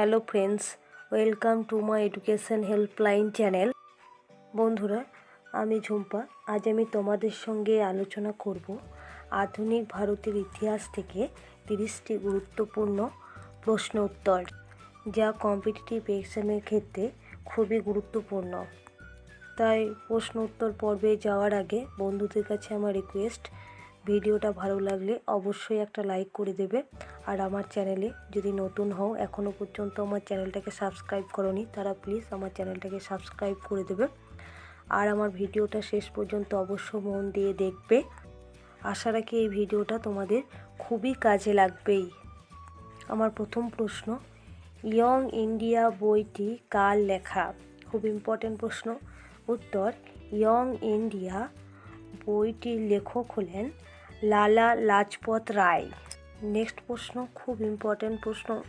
Hello friends, welcome to my education helpline channel. বন্ধুরা, আমি ঝুম্পা। আজ আমি তোমাদের সঙ্গে আলোচনা করব আধুনিক ভারতের ইতিহাস থেকে তিরিশটি গুরুত্বপূর্ণ প্রশ্ন উত্তর, যা কম্পিটিটিভ এক্সামের ক্ষেত্রে খুবই গুরুত্বপূর্ণ। তাই প্রশ্ন উত্তর পর্বে যাওয়ার আগে বন্ধুদের কাছে আমার রিকোয়েস্ট ভিডিওটা ভালো লাগলে অবশ্যই একটা লাইক করে দেবে। আর আমার চ্যানেলে যদি নতুন হও এখনও পর্যন্ত আমার চ্যানেলটাকে সাবস্ক্রাইব করনি, তারা প্লিজ আমার চ্যানেলটাকে সাবস্ক্রাইব করে দেবে। আর আমার ভিডিওটা শেষ পর্যন্ত অবশ্য মন দিয়ে দেখবে। আশা রাখি এই ভিডিওটা তোমাদের খুবই কাজে লাগবেই। আমার প্রথম প্রশ্ন, ইয়ং ইন্ডিয়া বইটি কার লেখা? খুব ইম্পর্টেন্ট প্রশ্ন। উত্তর, ইয়ং ইন্ডিয়া বইটির লেখক হলেন লালা লাজপত রায়। নেক্সট প্রশ্ন, খুব ইম্পর্টেন্ট প্রশ্ন।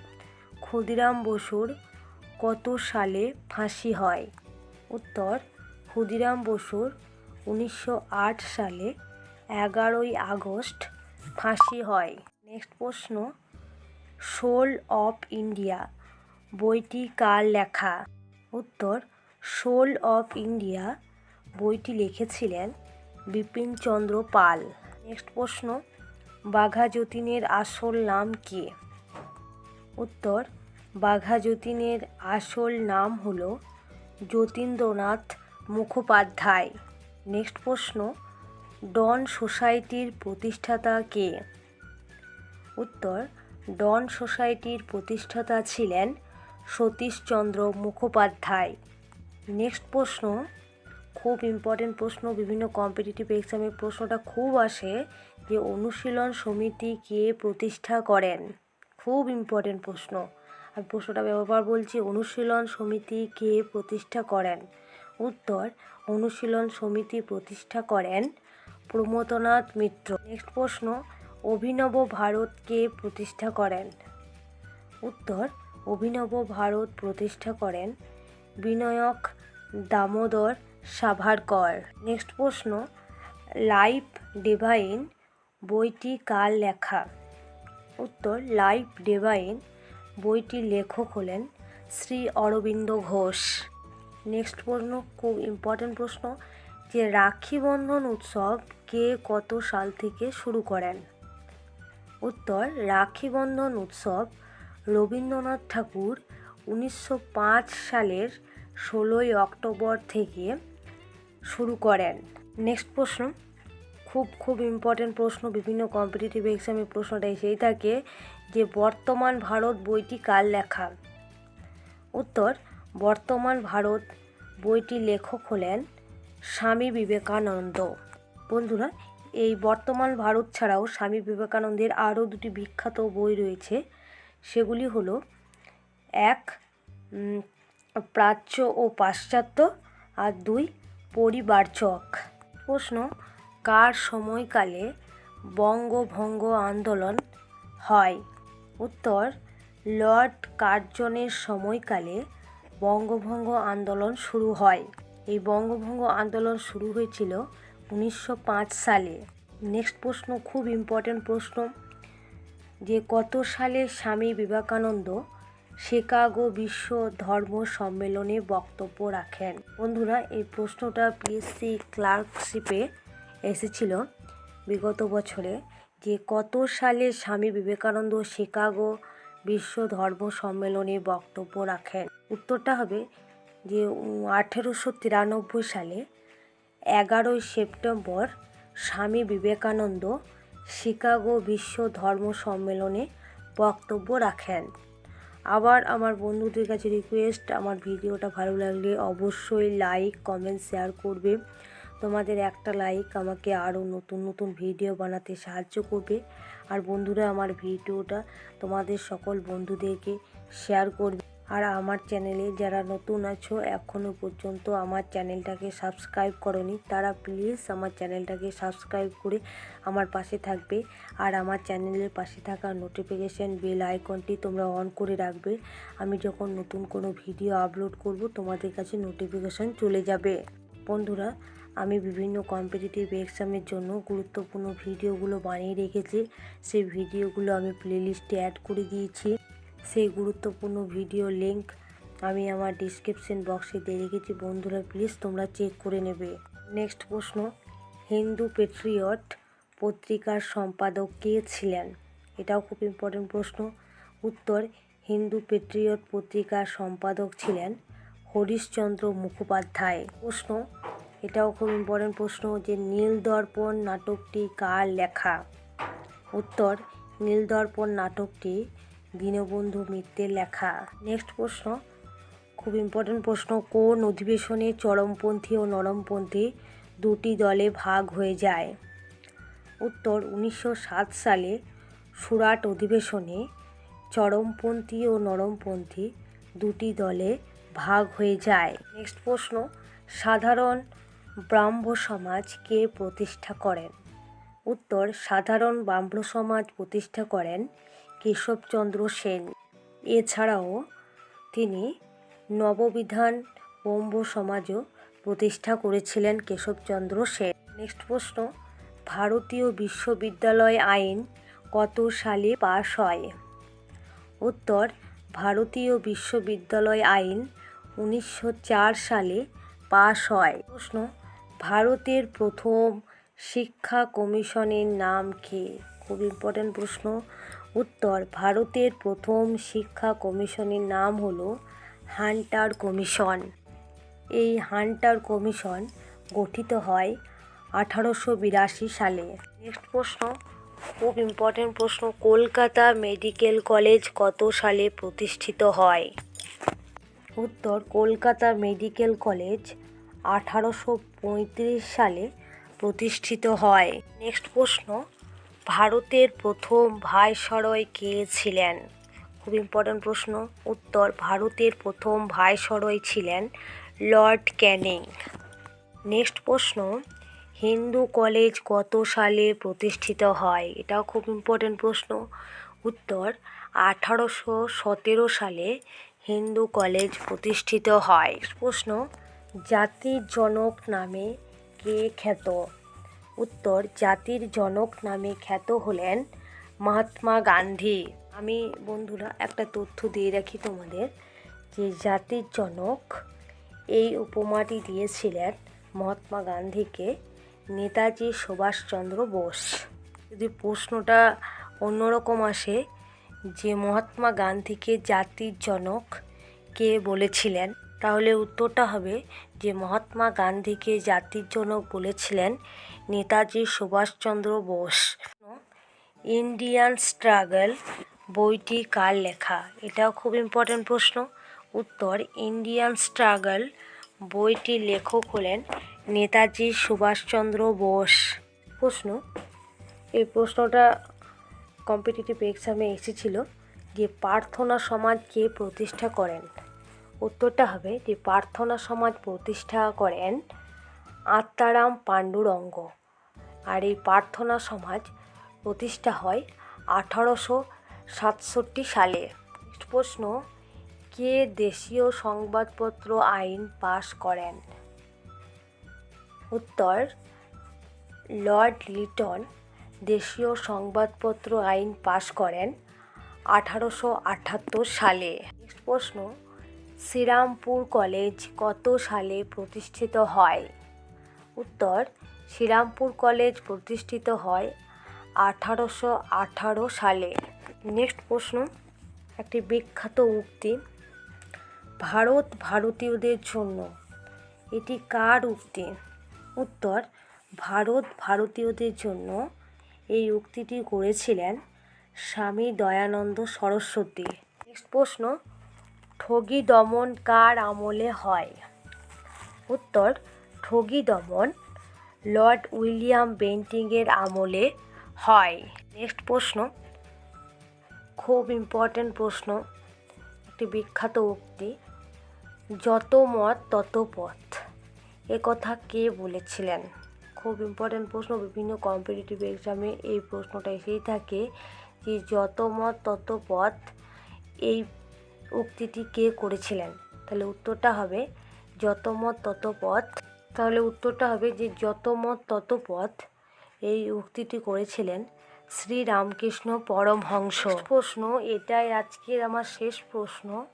ক্ষুদিরাম বসুর কত সালে ফাঁসি হয়? উত্তর, ক্ষুদিরাম বসুর উনিশশো আট সালে এগারোই আগস্ট ফাঁসি হয়। নেক্সট প্রশ্ন, সোল অফ ইন্ডিয়া, বইটি কার লেখা? উত্তর, সোল অফ ইন্ডিয়া বইটি লিখেছিলেন বিপিনচন্দ্র পাল। নেক্সট প্রশ্ন, বাঘা যতীনের আসল নাম কী? উত্তর, বাঘা যতীনের আসল নাম হল যতীন্দ্রনাথ মুখোপাধ্যায়। নেক্সট প্রশ্ন, ডন সোসাইটির প্রতিষ্ঠাতা কে? উত্তর, ডন সোসাইটির প্রতিষ্ঠাতা ছিলেন সতীশচন্দ্র মুখোপাধ্যায়। নেক্সট প্রশ্ন খুব ইম্পর্টেন্ট প্রশ্ন, বিভিন্ন কম্পিটিটিভ এক্সামে প্রশ্নটা খুব আসে যে অনুশীলন সমিতি কে প্রতিষ্ঠা করেন। খুব ইম্পর্টেন্ট প্রশ্ন। আমি প্রশ্নটা ব্যবহার বলছি, অনুশীলন সমিতি কে প্রতিষ্ঠা করেন? উত্তর, অনুশীলন সমিতি প্রতিষ্ঠা করেন প্রমোদনাথ মিত্র। নেক্সট প্রশ্ন, অভিনব ভারত কে প্রতিষ্ঠা করেন? উত্তর, অভিনব ভারত প্রতিষ্ঠা করেন বিনয়ক দামোদর সাভারকর। নেক্সট প্রশ্ন, লাইফ ডিভাইন বইটি কার লেখা? উত্তর, লাইফ ডিভাইন বইটির লেখক হলেন শ্রী অরবিন্দ ঘোষ। নেক্সট প্রশ্ন, খুব ইম্পর্টেন্ট প্রশ্ন, যে রাখি বন্ধন উৎসব কে কত সাল থেকে শুরু করেন? উত্তর, রাখি বন্ধন উৎসব রবীন্দ্রনাথ ঠাকুর উনিশশো পাঁচ সালের ষোলোই অক্টোবর থেকে শুরু করেন। নেক্সট প্রশ্ন। খুব খুব ইম্পর্টেন্ট প্রশ্ন, বিভিন্ন কম্পিটিটিভ এক্সামে প্রশ্নটা এসেই থাকে যে, বর্তমান ভারত বইটি কার লেখা? উত্তর, বর্তমান ভারত বইটি লেখক হলেন স্বামী বিবেকানন্দ। বন্ধুরা, এই বর্তমান ভারত ছাড়াও স্বামী বিবেকানন্দের আরও দুটি বিখ্যাত বই রয়েছে। সেগুলি হলো, এক প্রাচ্য ও পাশ্চাত্য, আর দুই পরিবারচক। প্রশ্ন, কার সময়কালে বঙ্গভঙ্গ আন্দোলন হয়? উত্তর, লর্ড কার্জনের সময়কালে বঙ্গভঙ্গ আন্দোলন শুরু হয়। এই বঙ্গভঙ্গ আন্দোলন শুরু হয়েছিল উনিশশো পাঁচ সালে। নেক্সট প্রশ্ন, খুব ইম্পর্টেন্ট প্রশ্ন, যে কত সালে স্বামী বিবেকানন্দ শিকাগো বিশ্ব ধর্ম সম্মেলনে বক্তব্য রাখেন। বন্ধুরা, এই প্রশ্নটা পিএসসি ক্লার্কশিপে এসেছিল বিগত বছরে যে কত সালে স্বামী বিবেকানন্দ শিকাগো বিশ্ব ধর্ম সম্মেলনে বক্তব্য রাখেন। উত্তরটা হবে যে আঠেরোশো তিরানব্বই সালে এগারোই সেপ্টেম্বর স্বামী বিবেকানন্দ শিকাগো বিশ্ব ধর্ম সম্মেলনে বক্তব্য রাখেন। আবার আমার বন্ধুদের কাছে রিকোয়েস্ট আমার ভিডিওটা ভালো লাগলে অবশ্যই লাইক কমেন্ট শেয়ার করবে। তোমাদের একটা লাইক আমাকে আরও নতুন নতুন ভিডিও বানাতে সাহায্য করবে। আর বন্ধুরা, আমার ভিডিওটা তোমাদের সকল বন্ধুদেরকে শেয়ার করবে। আর আমার চ্যানেলে যারা নতুন আছো এখনও পর্যন্ত আমার চ্যানেলটাকে সাবস্ক্রাইব করনি, তারা প্লিজ আমার চ্যানেলটাকে সাবস্ক্রাইব করে আমার পাশে থাকবে। আর আমার চ্যানেলের পাশে থাকা নোটিফিকেশান বেল আইকনটি তোমরা অন করে রাখবে। আমি যখন নতুন কোনো ভিডিও আপলোড করব, তোমাদের কাছে নোটিফিকেশান চলে যাবে। বন্ধুরা, আমি বিভিন্ন কম্পিটিটিভ এক্সামের জন্য গুরুত্বপূর্ণ ভিডিওগুলো বানিয়ে রেখেছি। সেই ভিডিওগুলো আমি প্লেলিস্টে অ্যাড করে দিয়েছি। সেই গুরুত্বপূর্ণ ভিডিও লিংক আমি আমার ডিসক্রিপশন বক্সে দিয়ে রেখেছি। বন্ধুরা, প্লিজ তোমরা চেক করে নেবে। নেক্সট প্রশ্ন, হিন্দু পেট্রিয়ট পত্রিকার সম্পাদক কে ছিলেন? এটাও খুব ইম্পর্টেন্ট প্রশ্ন। উত্তর, হিন্দু পেট্রিয়ট পত্রিকার সম্পাদক ছিলেন হরিশচন্দ্র মুখোপাধ্যায়। প্রশ্ন, এটাও খুব ইম্পর্টেন্ট প্রশ্ন যে নীলদর্পণ নাটকটি কার লেখা? উত্তর, নীলদর্পণ নাটকটি দীনবন্ধু মিত্রের লেখা। নেক্সট প্রশ্ন। খুব ইম্পর্টেন্ট প্রশ্ন, কোন অধিবেশনে চরমপন্থী ও নরমপন্থী দুটি দলে ভাগ হয়ে যায়? উত্তর, উনিশশো সাত সালে সুরাট অধিবেশনে চরমপন্থী ও নরমপন্থী দুটি দলে ভাগ হয়ে যায়। নেক্সট প্রশ্ন। সাধারণ ব্রাহ্ম সমাজ কে প্রতিষ্ঠা করেন? উত্তর, সাধারণ ব্রাহ্ম সমাজ প্রতিষ্ঠা করেন কেশবচন্দ্র সেন। এছাড়াও তিনি নববিধান ব্রহ্ম সমাজও প্রতিষ্ঠা করেছিলেন কেশবচন্দ্র সেন। নেক্সট প্রশ্ন, ভারতীয় বিশ্ববিদ্যালয় আইন কত সালে পাশ হয়? উত্তর, ভারতীয় বিশ্ববিদ্যালয় আইন উনিশশো চার সালে পাশ হয়। প্রশ্ন, ভারতের প্রথম শিক্ষা কমিশনের নাম কি? খুব ইম্পর্ট্যান্ট প্রশ্ন। উত্তর, ভারতের প্রথম শিক্ষা কমিশনের নাম হলো হান্টার কমিশন। এই হান্টার কমিশন গঠিত হয় আঠারোশো বিরাশি সালে। নেক্সট প্রশ্ন, খুব ইম্পর্টেন্ট প্রশ্ন, কলকাতা মেডিকেল কলেজ কত সালে প্রতিষ্ঠিত হয়? উত্তর, কলকাতা মেডিকেল কলেজ আঠারোশো পঁয়ত্রিশ সালে প্রতিষ্ঠিত হয়। নেক্সট প্রশ্ন ভারতের প্রথম ভাইসরয় কে ছিলেন? খুব ইম্পর্ট্যান্ট প্রশ্ন। উত্তর, ভারতের প্রথম ভাইসরয় ছিলেন লর্ড ক্যানিং। নেক্সট প্রশ্ন, হিন্দু কলেজ কত সালে প্রতিষ্ঠিত হয়? এটাও খুব ইম্পর্টেন্ট প্রশ্ন। উত্তর, আঠারোশো সতেরো সালে হিন্দু কলেজ প্রতিষ্ঠিত হয়। প্রশ্ন, জাতির জনক নামে কে খ্যাত? উত্তর জাতির জনক নামে খ্যাত হলেন মহাত্মা গান্ধী। আমি বন্ধুরা, একটা তথ্য দিয়ে রাখি তোমাদের যে জাতির জনক এই উপমাটি দিয়েছিলেন মহাত্মা গান্ধীকে নেতাজি সুভাষচন্দ্র বোস। যদি প্রশ্নটা অন্যরকম আসে যে মহাত্মা গান্ধীকে জাতির জনক কে বলেছিলেন, তাহলে উত্তরটা হবে যে মহাত্মা গান্ধীকে জাতির জনক বলেছিলেন নেতাজি সুভাষচন্দ্র বোস। ইন্ডিয়ান স্ট্রাগল বইটি কার লেখা? এটাও খুব ইম্পর্ট্যান্ট প্রশ্ন। উত্তর, ইন্ডিয়ান স্ট্রাগল বইটির লেখক হলেন নেতাজি সুভাষচন্দ্র বোস। প্রশ্ন, এই প্রশ্নটা কম্পিটিটিভ এক্সামে এসেছিল যে প্রার্থনা সমাজ কে প্রতিষ্ঠা করেন? উত্তরটা হবে যে প্রার্থনা সমাজ প্রতিষ্ঠা করেন আত্মারাম পাণ্ডুরঙ্গ। আর এই প্রার্থনা সমাজ প্রতিষ্ঠা হয় আঠারোশো সাতষট্টি সালে। প্রশ্ন, কে দেশীয় সংবাদপত্র আইন পাশ করেন? উত্তর, লর্ড লিটন দেশীয় সংবাদপত্র আইন পাশ করেন আঠারোশো আটাত্তর সালে। নেক্সট প্রশ্ন, শ্রীরামপুর কলেজ কত সালে প্রতিষ্ঠিত হয়? উত্তর শ্রীরামপুর কলেজ প্রতিষ্ঠিত হয় আঠারোশো আঠারো সালে। নেক্সট প্রশ্ন, একটি বিখ্যাত উক্তি, ভারত ভারতীয়দের জন্য এটি কার উক্তি? উত্তর, ভারত ভারতীয়দের জন্য এই উক্তিটি করেছিলেন স্বামী দয়ানন্দ সরস্বতী। নেক্সট প্রশ্ন, ঠগী দমন কার আমলে হয়? উত্তর, ঠগি দমন লর্ড উইলিয়াম বেন্টিংয়ের আমলে হয়। নেক্সট প্রশ্ন। খুব ইম্পর্ট্যান্ট প্রশ্ন। একটি বিখ্যাত উক্তি। যত মত, তত পথ। এ কথা কে বলেছিলেন? খুব ইম্পর্ট্যান্ট প্রশ্ন। বিভিন্ন কম্পিটিটিভ এক্সামে এই প্রশ্নটা এসেই থাকে যে, যত মত, তত পথ। এই উক্তিটি কে করেছিলেন? তাহলে উত্তরটা হবে, যত মত, তত পথ। তাহলে উত্তরটা হবে যে যত মত তত পথ, এই উক্তিটি করেছিলেন শ্রী রামকৃষ্ণ পরমহংস। প্রশ্ন, এটাই আজকের আমার শেষ প্রশ্ন।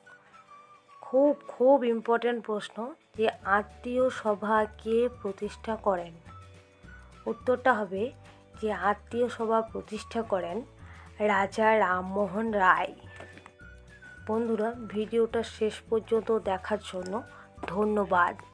খুব খুব ইম্পর্ট্যান্ট প্রশ্ন যে আত্মীয় সভা কে প্রতিষ্ঠা করেন? উত্তরটা হবে যে আত্মীয় সভা প্রতিষ্ঠা করেন রাজা রামমোহন রায়। বন্ধুরা, ভিডিওটা শেষ পর্যন্ত দেখার জন্য ধন্যবাদ।